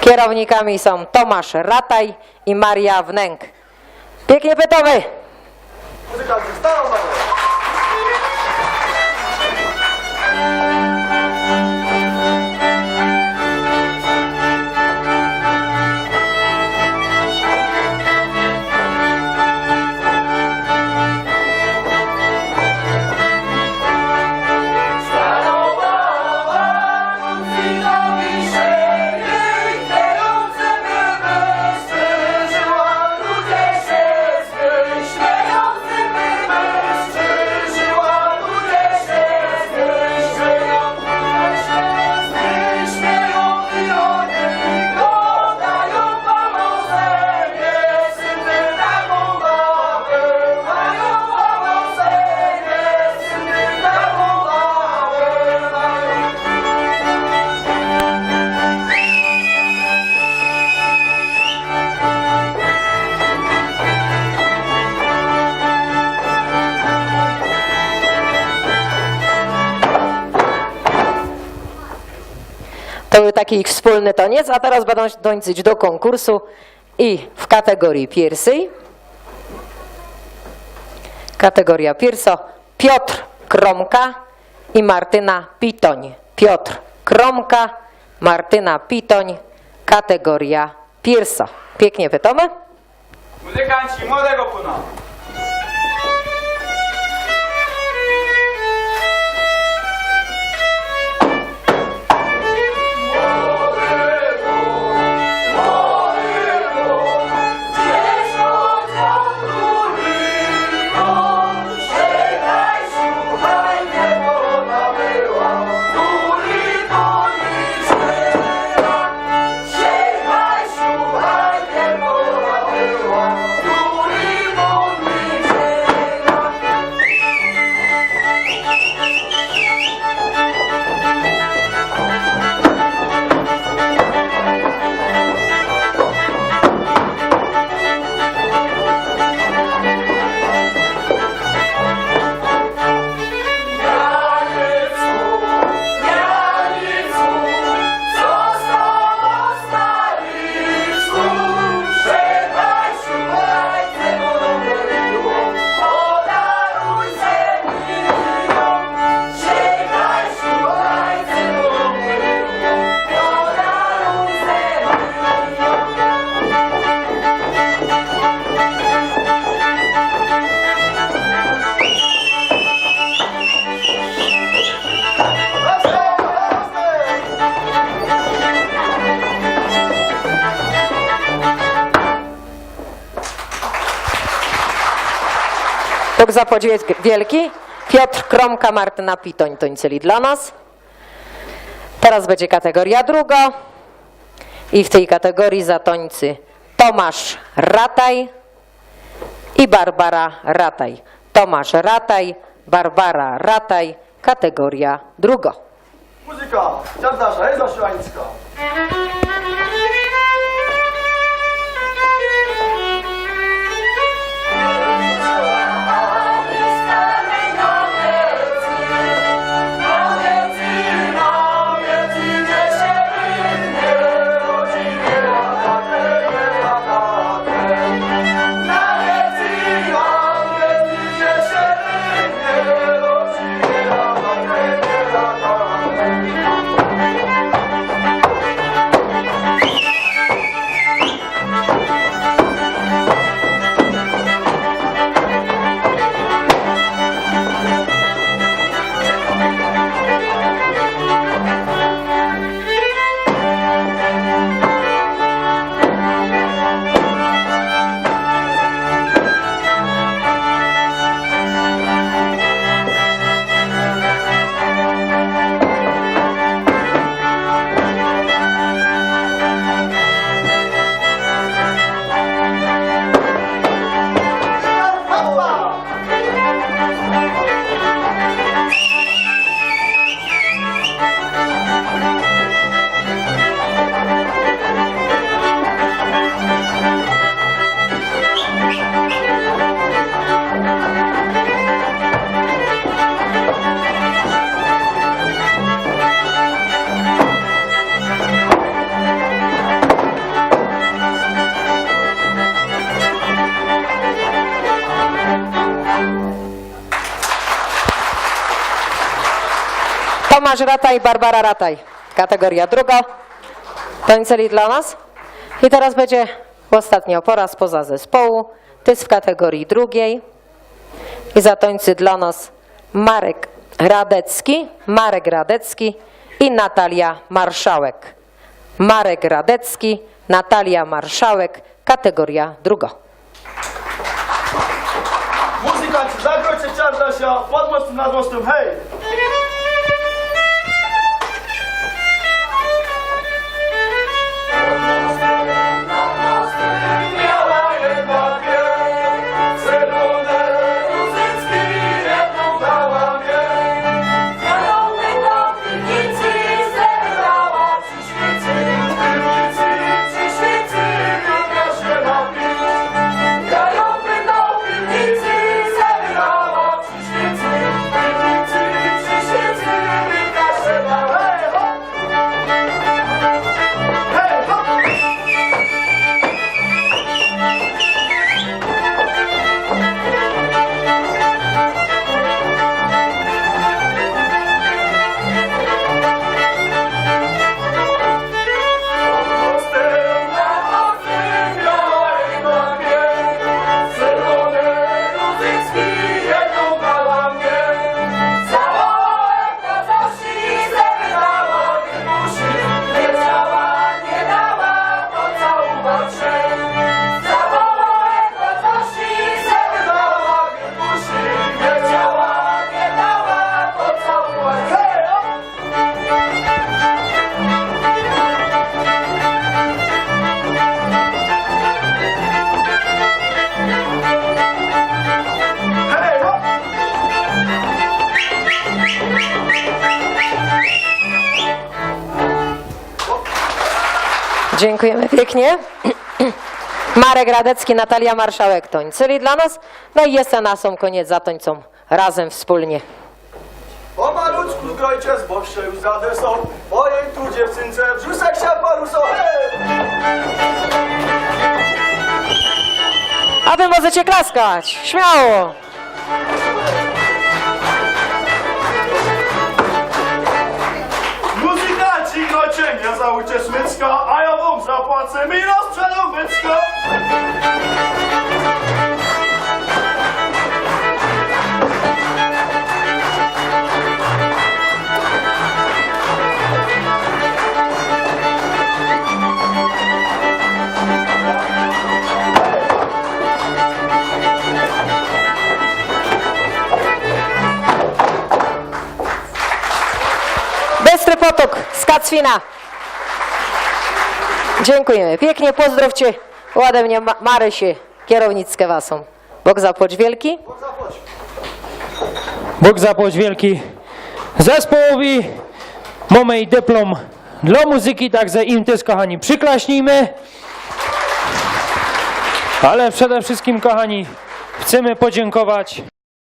Kierownikami są Tomasz Rataj i Maria Wnęk. Pięknie pytamy. Muzykanty To był taki ich wspólny toniec, a teraz będą dącić do konkursu i w kategorii pierwszej. Kategoria pierwsza Piotr Kromka i Martyna Pitoń. Piotr Kromka, Martyna Pitoń, kategoria pierwsza. Pięknie pytamy. Muzykanci młodego puna. Bóg zapłaci wielki. Piotr Kromka, Martyna Pitoń tończyli dla nas. Teraz będzie kategoria druga. I w tej kategorii zatońcy Tomasz Rataj i Barbara Rataj. Tomasz Rataj, Barbara Rataj, kategoria druga. Muzyka Czardasza, Eza Szyłańska. Tomasz Rataj, Barbara Rataj. Kategoria druga. Tańceli dla nas. I teraz będzie ostatnio po raz poza zespołu. To jest w kategorii drugiej. I zatońcy dla nas Marek Radecki, Marek Radecki i Natalia Marszałek. Marek Radecki, Natalia Marszałek, kategoria druga. Muzykanci, Czardasia pod mostem nad mostem, hej! Dziękujemy pięknie. Marek Radecki, Natalia Marszałek tańceli dla nas. No i jeszcze na sam koniec zatańczą razem wspólnie. Po maluczku zgrojcie z bosze już za desą, po jej tu dziewczynce brzuszek się porusą, hej! A wy możecie klaskać, śmiało. Muzykanci grojcie nie załójcie smyczka, a ja wam zapłacę mi rozprzedą byczka. Bystry potok z Kacwina. Dziękujemy. Pięknie pozdrowcie mnie Ma- Marysię, kierownickę wasą. Bóg zapłać wielki. Bóg zapłać wielki zespołowi. Mamy dyplom dla muzyki, także im też, kochani, przyklaśnijmy. Ale przede wszystkim, kochani, chcemy podziękować